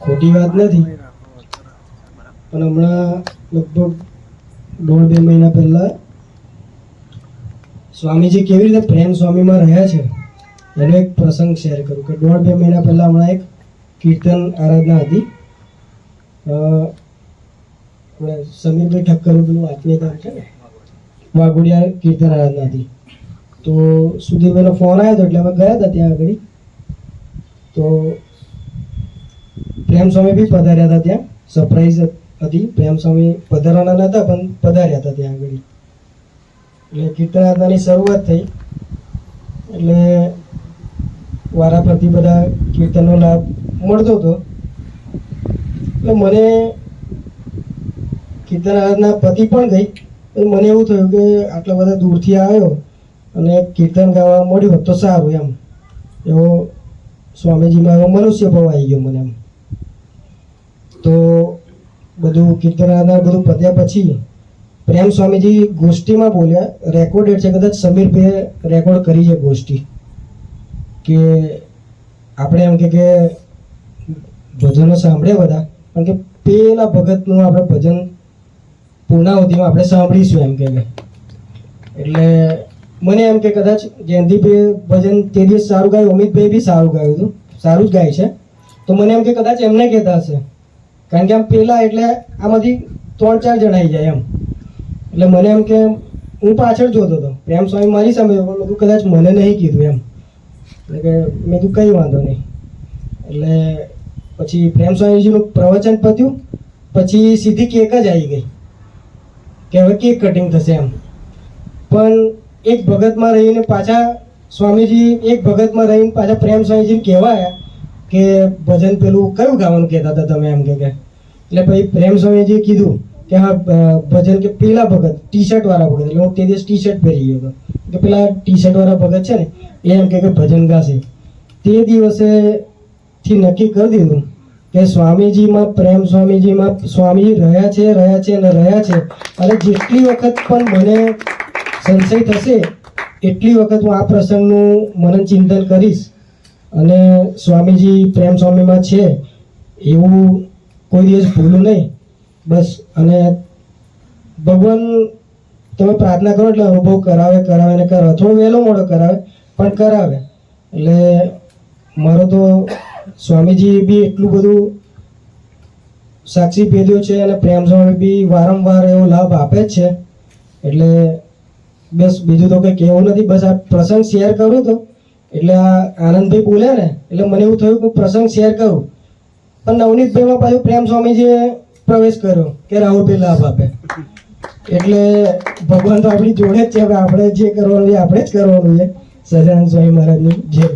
ખોટી વાત નથી. પણ હમણાં લગભગ દોઢ બે મહિના પહેલા સ્વામીજી કેવી રીતે પ્રેમ સ્વામીમાં રહ્યા છે, એનો એક પ્રસંગ શેર કરું કે દોઢ બે મહિના પહેલા હમણાં એક કીર્તન આરાધના હતી. સમીરભાઈ ઠક્કર પેલું આત્મીય કામ છે ને, વાઘોડિયા કીર્તન આરાધના હતી. તો સુધીભાઈનો ફોન આવ્યો હતો એટલે અમે ગયા હતા ત્યાં આગળ. તો પ્રેમ સ્વામી બી પધાર્યા હતા ત્યાં. સરપ્રાઈઝ હતી. પ્રેમ સ્વામી પધારવાના નહોતા, પણ પધાર્યા હતા ત્યાં આગળ. એટલે કીર્તન આરાધનાની શરૂઆત થઈ. એટલે વારા પરથી બધા કીર્તનનો લાભ મળતો હતો. એટલે મને કીર્તન આરાધના પતિ પણ ગઈ. મને એવું થયું કે આટલા બધા દૂરથી આવ્યો અને કીર્તન ગાવા મળ્યું તો સારું એમ. એવો સ્વામીજીમાં એવો મનુષ્ય ભાવ આવી ગયો મને એમ. તો બધું કીર્તન બધું પત્યા પછી પ્રેમ સ્વામીજી ગોષ્ઠીમાં બોલ્યા રેકોર્ડેડ છે કદાચ સમીરભાઈએ રેકોર્ડ કરી છે ગોષ્ઠી, કે આપણે એમ કે ભજનો સાંભળ્યા બધા, કારણ કે પેલા ભગતનું આપણે ભજન પૂર્ણાવધિમાં આપણે સાંભળીશું એમ કે. એટલે મને એમ કે કદાચ જયંતિભાઈ ભજન તે દિવસ સારું ગાયું અમિતભાઈ બી સારું ગાયું હતું, સારું જ ગાય છે તો મને એમ કે કદાચ એમને કહેતા હશે કારણ કે આમ પેલા એટલે આમાંથી ત્રણ ચાર જણ આવી જાય એમ. એટલે મને એમ કે હું પાછળ જોતો હતો પ્રેમ સ્વામી મારી સામે મેં કદાચ મને નહીં કીધું એમ. એટલે કે મેં કીધું કંઈ વાંધો નહીં. એટલે પછી પ્રેમ સ્વામીજીનું પ્રવચન પત્યું, પછી સીધી કેક જ આવી ગઈ. કે હવે કેક કટિંગ થશે એમ. પણ એક ભગતમાં રહીને પાછા સ્વામીજી, એક ભગતમાં રહીને પાછા પ્રેમ સ્વામીજીને કહેવાયા કે ભજન પેલું કયું ગાવાનું કહેતા હતા તમે એમ કે કે? એટલે પછી પ્રેમ સ્વામીજીએ કીધું કે હા ભજન કે પેલા ભગત ટી શર્ટ વાળા ભગત, એટલે હું તે દિવસ ટી શર્ટ પહેરી ગયો હતો. કે પેલા ટી શર્ટ વાળા ભગત છે ને, એ એમ કે ભજન ગાશે. તે દિવસે થી નક્કી કરી દીધું કે સ્વામીજીમાં પ્રેમ, સ્વામીજીમાં સ્વામીજી રહ્યા છે રહ્યા છે અને રહ્યા છે. અને જેટલી વખત પણ મને સંશય થશે, એટલી વખત હું આ પ્રસંગનું મનન ચિંતન કરીશ. અને સ્વામીજી પ્રેમ સ્વામીમાં છે, એવું કોઈ દિવસ ભૂલું નહીં. બસ, અને ભગવાન, તમે પ્રાર્થના કરો એટલે અનુભવ કરાવે કરાવે ને કરાવે. થોડો વહેલો મોડો કરાવે, પણ કરાવે. એટલે મારો તો સ્વામીજી બી એટલું બધું સાક્ષી પેદ્યો છે અને પ્રેમ સ્વામી બી વારંવાર એવો લાભ આપે જ છે. એટલે બસ બીજું તો કંઈ કહેવું નથી. બસ આ પ્રસંગ શેર કરું તો. એટલે આ આનંદભાઈ બોલ્યા ને, એટલે મને એવું થયું કે પ્રસંગ શેર કરું. પણ નવનીતભાઈમાં પાછું પ્રેમ સ્વામીજીએ પ્રવેશ કર્યો કે રાહુલભાઈ લાભ આપે એટલે ભગવાન તો આપણી જોડે જ છે આપણે જે કરવાનું છે આપણે જ કરવાનું છે. સજાનંદ સ્વામી મહારાજની જય